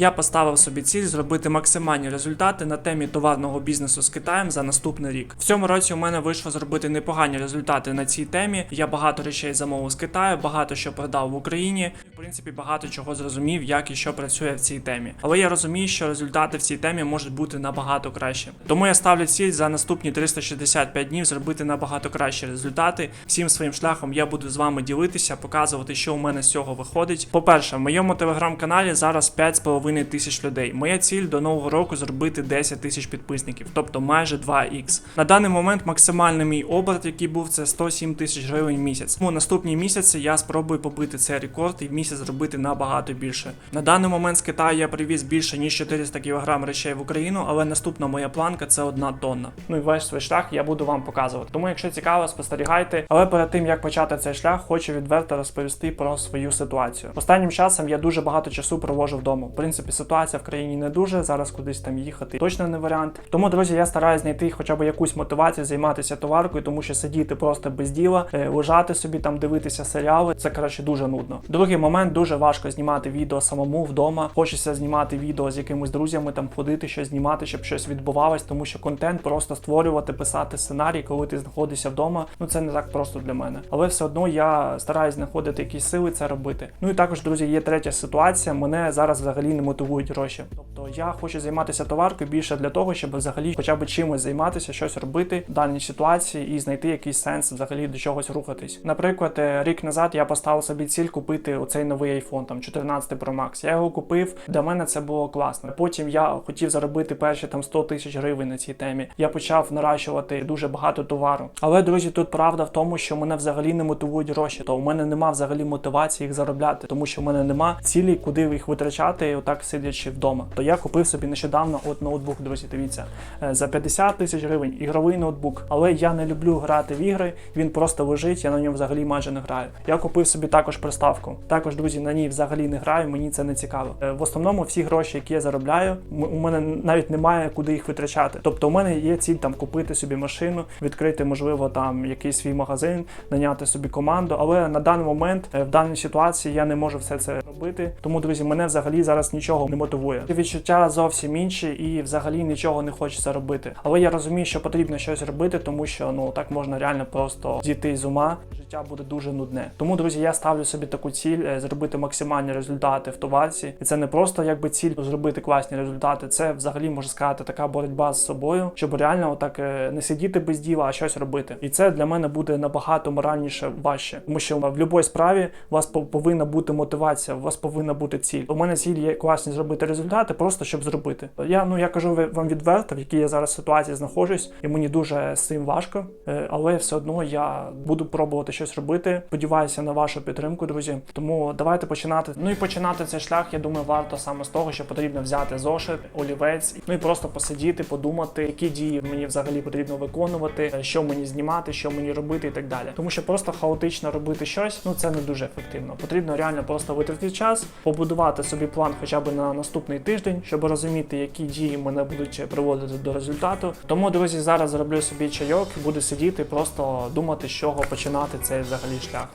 Я поставив собі ціль зробити максимальні результати на темі товарного бізнесу з Китаєм за наступний рік. В цьому році у мене вийшло зробити непогані результати на цій темі. Я багато речей замовив з Китаю, багато що продав в Україні. В принципі, багато чого зрозумів, як і що працює в цій темі. Але я розумію, що результати в цій темі можуть бути набагато краще. Тому я ставлю ціль за наступні 365 днів зробити набагато кращі результати. Всім своїм шляхом я буду з вами ділитися, показувати, що у мене з цього виходить. По-перше, в моєму телеграм-каналі зараз 5,5 тисяч людей. Моя ціль до нового року зробити 10 тисяч підписників, тобто майже 2х. На даний момент максимальний мій оберт, який був, це 107 тисяч гривень в місяць. Тому наступні місяці я спробую побити цей рекорд і в місяць зробити набагато більше. На даний момент з Китаю я привіз більше ніж 400 кг речей в Україну, але наступна моя планка це одна тонна. Ну і весь свій шлях я буду вам показувати. Тому, якщо цікаво, спостерігайте. Але перед тим як почати цей шлях, хочу відверто розповісти про свою ситуацію. Останнім часом я дуже багато часу провожу вдома. В принципі, ситуація в країні не дуже. Зараз кудись там їхати точно не варіант. Тому, друзі, я стараюсь знайти хоча б якусь мотивацію займатися товаркою, тому що сидіти просто без діла, е, лежати собі там, дивитися серіали. Це коротше дуже нудно. Другий момент дуже важко знімати відео самому вдома. Хочеться знімати відео з якимись друзями, там ходити, щось знімати, щоб щось відбувалось, тому що контент просто створювати, писати сценарій, коли ти знаходишся вдома. Ну це не так просто для мене. Але все одно я стараюсь знаходити якісь сили це робити. Ну і також, друзі, є третя ситуація. Мене зараз взагалі не мотивують гроші. Тобто я хочу займатися товаркою більше для того, щоб взагалі хоча б чимось займатися, щось робити в даній ситуації і знайти якийсь сенс взагалі до чогось рухатись. Наприклад, е, рік назад я поставив собі ціль купити оцей новий iPhone, там 14 Pro Max. Я його купив. Для мене це було класно. Потім я хотів заробити перші там 100 тисяч гривень на цій темі. Я почав наращувати дуже багато товару. Але друзі, тут правда в тому, що мене взагалі не мотивують гроші. То у мене нема взагалі мотивації їх заробляти, тому що в мене нема цілі, куди їх витрачати, отак сидячи вдома. То я купив собі нещодавно от ноутбук, друзі. Дивіться е, за 50 тисяч гривень ігровий ноутбук. Але я не люблю грати в ігри. Він просто лежить. Я на ньому взагалі майже не граю. Я купив собі також приставку. Також, друзі, на ній взагалі не граю. Мені це не цікаво. Е, В основному всі гроші, які я заробляю, у мене навіть немає куди їх витрачати. Тобто, у мене є ціль там купити собі машину, відкрити, можливо, там якийсь свій магазин, наняти собі команду. Але на даний момент, е, в даній ситуації, я не можу все це робити. Тому, друзі, мене взагалі зараз нічого не мотивує. Відчуття зовсім інші і взагалі нічого не хочеться робити. Але я розумію, що потрібно щось робити, тому що ну так можна реально просто зійти з ума. Життя буде дуже нудне. Тому, друзі, я ставлю собі таку ціль е, зробити максимальні результати в товарці. І це не просто якби ціль зробити класні результати. Це взагалі можна сказати така боротьба з собою, щоб реально отак е, не сидіти без діла, а щось робити. І це для мене буде набагато моральніше важче, тому що в будь-якій справі у вас пов- повинна бути мотивація, у вас повинна бути ціль. У мене ціль є класні зробити результати, просто щоб зробити. Я ну я кажу вам відверто, в якій я зараз ситуації знаходжусь, і мені дуже з цим важко, е, але все одно я буду пробувати щось робити. Сподіваюся на вашу підтримку, друзі. Тому давайте починати. Ну і починати цей шлях, я думаю, варто саме з того, що потрібно взяти зошит, олівець, ну і просто посидіти, подумати, які дії мені взагалі потрібно виконувати, е, що мені знімати, що мені робити і так далі. Тому що просто хаотично робити щось, ну це не дуже ефективно. Потрібно реально просто витратити час, побудувати собі план хоча б на наступний тиждень, щоб розуміти, які дії мене будуть приводити до результату. Тому, друзі, зараз зроблю собі чайок буду сидіти, просто думати, з чого починати цей взагалі шлях.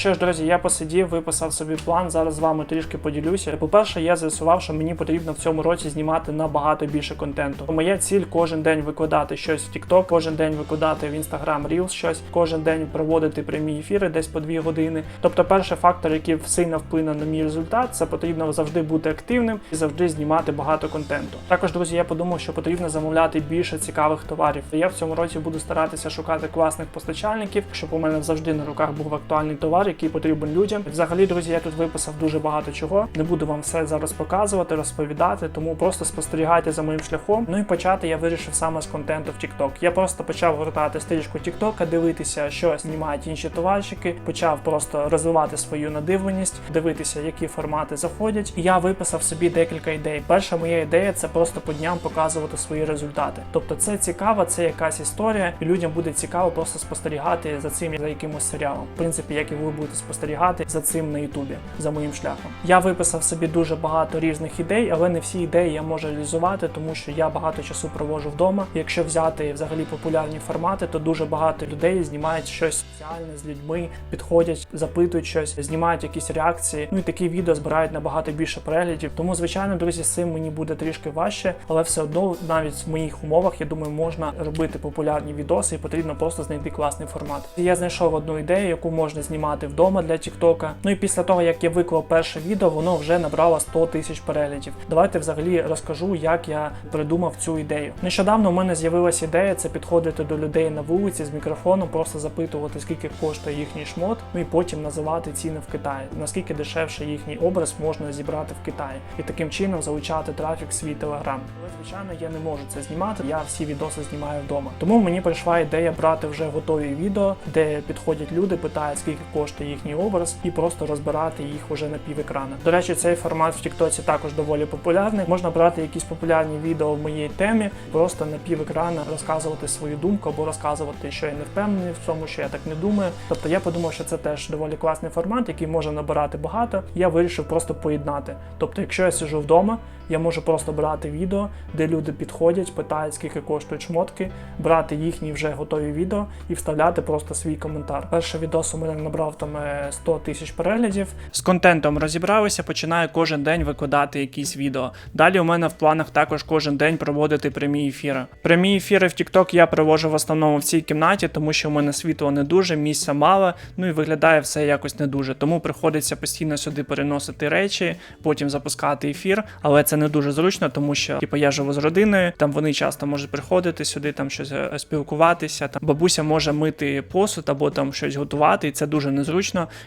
Що ж, друзі, я посидів, виписав собі план. Зараз з вами трішки поділюся. По-перше, я з'ясував, що мені потрібно в цьому році знімати набагато більше контенту. Моя ціль кожен день викладати щось в TikTok, кожен день викладати в Instagram Reels щось, кожен день проводити прямі ефіри десь по дві години. Тобто, перший фактор, який сильно вплине на мій результат, це потрібно завжди бути активним і завжди знімати багато контенту. Також, друзі, я подумав, що потрібно замовляти більше цікавих товарів. Я в цьому році буду старатися шукати класних постачальників, щоб у мене завжди на руках був актуальний товар, який потрібен людям. Взагалі, друзі, я тут виписав дуже багато чого. Не буду вам все зараз показувати, розповідати, тому просто спостерігайте за моїм шляхом. Ну і почати я вирішив саме з контенту в TikTok. Я просто почав гортати стрічку TikTok, дивитися, що знімають інші товарщики. Почав просто розвивати свою надивленість, дивитися, які формати заходять. І я виписав собі декілька ідей. Перша моя ідея це просто по дням показувати свої результати. Тобто, це цікаво, це якась історія, і людям буде цікаво просто спостерігати за цим за якимось серіалом. В принципі, як і ви будете спостерігати за цим на Ютубі, за моїм шляхом. Я виписав собі дуже багато різних ідей, але не всі ідеї я можу реалізувати, тому що я багато часу проводжу вдома. Якщо взяти взагалі популярні формати, то дуже багато людей знімають щось спеціальне з людьми, підходять, запитують щось, знімають якісь реакції. Ну і такі відео збирають набагато більше переглядів. Тому, звичайно, друзі, з цим мені буде трішки важче, але все одно, навіть в моїх умовах, я думаю, можна робити популярні відоси, і потрібно просто знайти класний формат. Я знайшов одну ідею, яку можна знімати вдома для Тіктока. Ну і після того, як я виклав перше відео, воно вже набрало 100 тисяч переглядів. Давайте взагалі розкажу, як я придумав цю ідею. Нещодавно у мене з'явилася ідея це підходити до людей на вулиці з мікрофоном, просто запитувати, скільки коштує їхній шмот, ну і потім називати ціни в Китаї, наскільки дешевше їхній образ можна зібрати в Китаї, і таким чином залучати трафік в свій телеграм. Але звичайно, я не можу це знімати. Я всі відоси знімаю вдома. Тому мені прийшла ідея брати вже готові відео, де підходять люди, питають, скільки коштує їхній образ, і просто розбирати їх уже на пів екрана. До речі, цей формат в Тіктоці також доволі популярний. Можна брати якісь популярні відео в моїй темі, просто на пів екрана розказувати свою думку або розказувати, що я не впевнений в цьому, що я так не думаю. Тобто я подумав, що це теж доволі класний формат, який може набирати багато. Я вирішив просто поєднати. Тобто, якщо я сиджу вдома, я можу просто брати відео, де люди підходять, питають, скільки коштують шмотки, брати їхні вже готові відео і вставляти просто свій коментар. Перший відос у мене набрав там е, 100 тисяч переглядів. З контентом розібралися, починаю кожен день викладати якісь відео. Далі у мене в планах також кожен день проводити прямі ефіри. Прямі ефіри в TikTok я проводжу в основному в цій кімнаті, тому що у мене світло не дуже, місця мало, ну і виглядає все якось не дуже. Тому приходиться постійно сюди переносити речі, потім запускати ефір, але це не дуже зручно, тому що типу, я живу з родиною, там вони часто можуть приходити сюди, там щось е, спілкуватися. Там бабуся може мити посуд або там щось готувати, і це дуже незручно.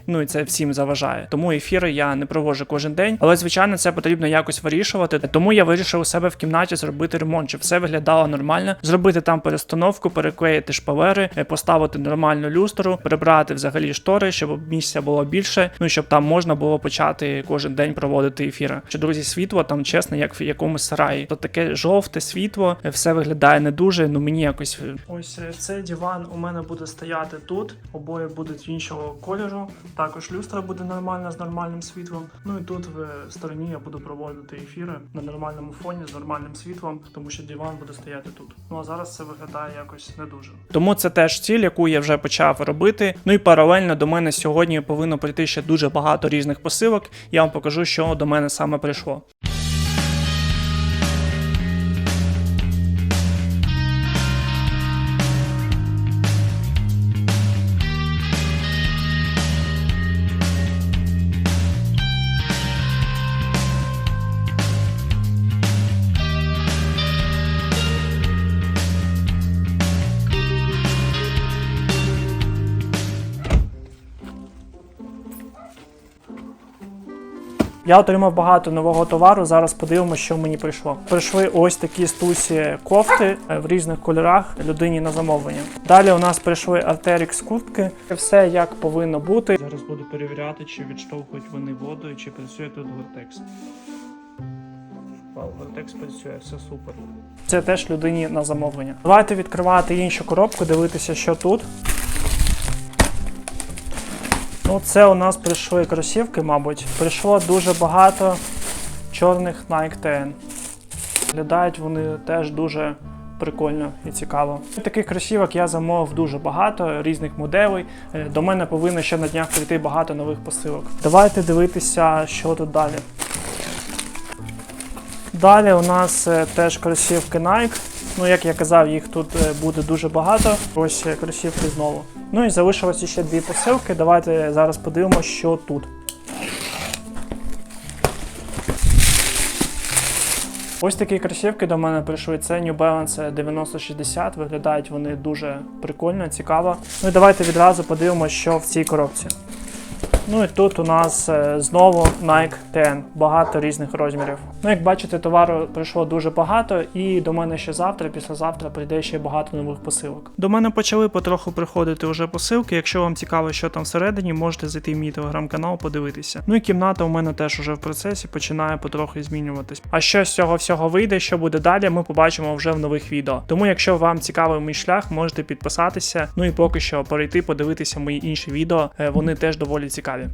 Ну і це всім заважає. Тому ефіри я не проводжу кожен день, але звичайно це потрібно якось вирішувати. Тому я вирішив у себе в кімнаті зробити ремонт, щоб все виглядало нормально, зробити там перестановку, переклеїти шпалери, е, поставити нормальну люстру, прибрати взагалі штори, щоб місця було більше. Ну щоб там можна було почати кожен день проводити ефіри. Що друзі, світло там чесно, як в якомусь сараї. То таке жовте світло, е, все виглядає не дуже. Ну мені якось ось е, цей диван у мене буде стояти тут. Обоє будуть іншого кольору. Також люстра буде нормальна з нормальним світлом. Ну і тут в стороні я буду проводити ефіри на нормальному фоні з нормальним світлом, тому що диван буде стояти тут. Ну а зараз це виглядає якось не дуже. Тому це теж ціль, яку я вже почав робити. Ну і паралельно до мене сьогодні повинно прийти ще дуже багато різних посилок. Я вам покажу, що до мене саме прийшло. Я отримав багато нового товару. Зараз подивимося, що мені прийшло. Прийшли ось такі стусі кофти е, в різних кольорах людині на замовлення. Далі у нас прийшли Arterix куртки. Все як повинно бути. Зараз буду перевіряти, чи відштовхують вони водою, чи працює тут Vertex. Вау, Vertex працює, все супер. Це теж людині на замовлення. Давайте відкривати іншу коробку, дивитися, що тут. Ну, це у нас прийшли кросівки, мабуть. Прийшло дуже багато чорних Nike TN. Виглядають вони теж дуже прикольно і цікаво. Таких кросівок я замовив дуже багато різних моделей. Е, До мене повинно ще на днях прийти багато нових посилок. Давайте дивитися, що тут далі. Далі у нас е, теж кросівки Nike. Ну, як я казав, їх тут е, буде дуже багато. Ось е, кросівки знову. Ну і залишилося ще дві посилки. Давайте зараз подивимося, що тут. Ось такі кросівки до мене прийшли. Це New Balance 9060. Виглядають вони дуже прикольно, цікаво. Ну і давайте відразу подивимося, що в цій коробці. Ну і тут у нас е, знову Nike TN, багато різних розмірів. Ну, як бачите, товару прийшло дуже багато, і до мене ще завтра, післязавтра прийде ще багато нових посилок. До мене почали потроху приходити вже посилки. Якщо вам цікаво, що там всередині, можете зайти в мій телеграм-канал, подивитися. Ну і кімната у мене теж уже в процесі починає потроху змінюватись. А що з цього всього вийде, що буде далі, ми побачимо вже в нових відео. Тому, якщо вам цікавий мій шлях, можете підписатися. Ну і поки що перейти, подивитися мої інші відео. Е, Вони теж доволі цікаві.